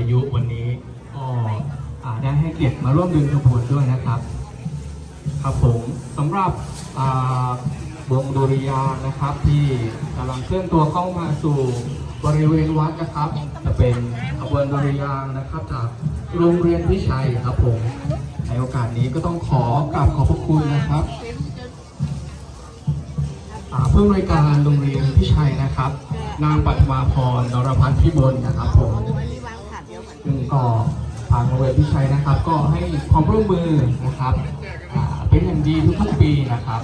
อายุวันนี้ก็ได้ให้เกียรติมาร่วมเดินขบวนด้วยนะครับ ครับผมสำหรับวงดุริยางนะครับที่กำลังเคลื่อนตัวเข้ามาสู่บริเวณวัดนะครับ จะเป็นขบวนดุริยางนะครับจากโรงเรียนพิชัยครับผมในโอกาสนี้ก็ต้องขอกราบขอบพระคุณนะครับผู้อำนวยการโรงเรียนพิชัยนะครับ นางปัทมาพรนรพัฒน์พิบลนะครับผม ก็ทางโรงเรียนพิชัยนะครับ ก็ให้ความร่วมมือนะครับเป็นอย่างดีทุกๆปีนะครับ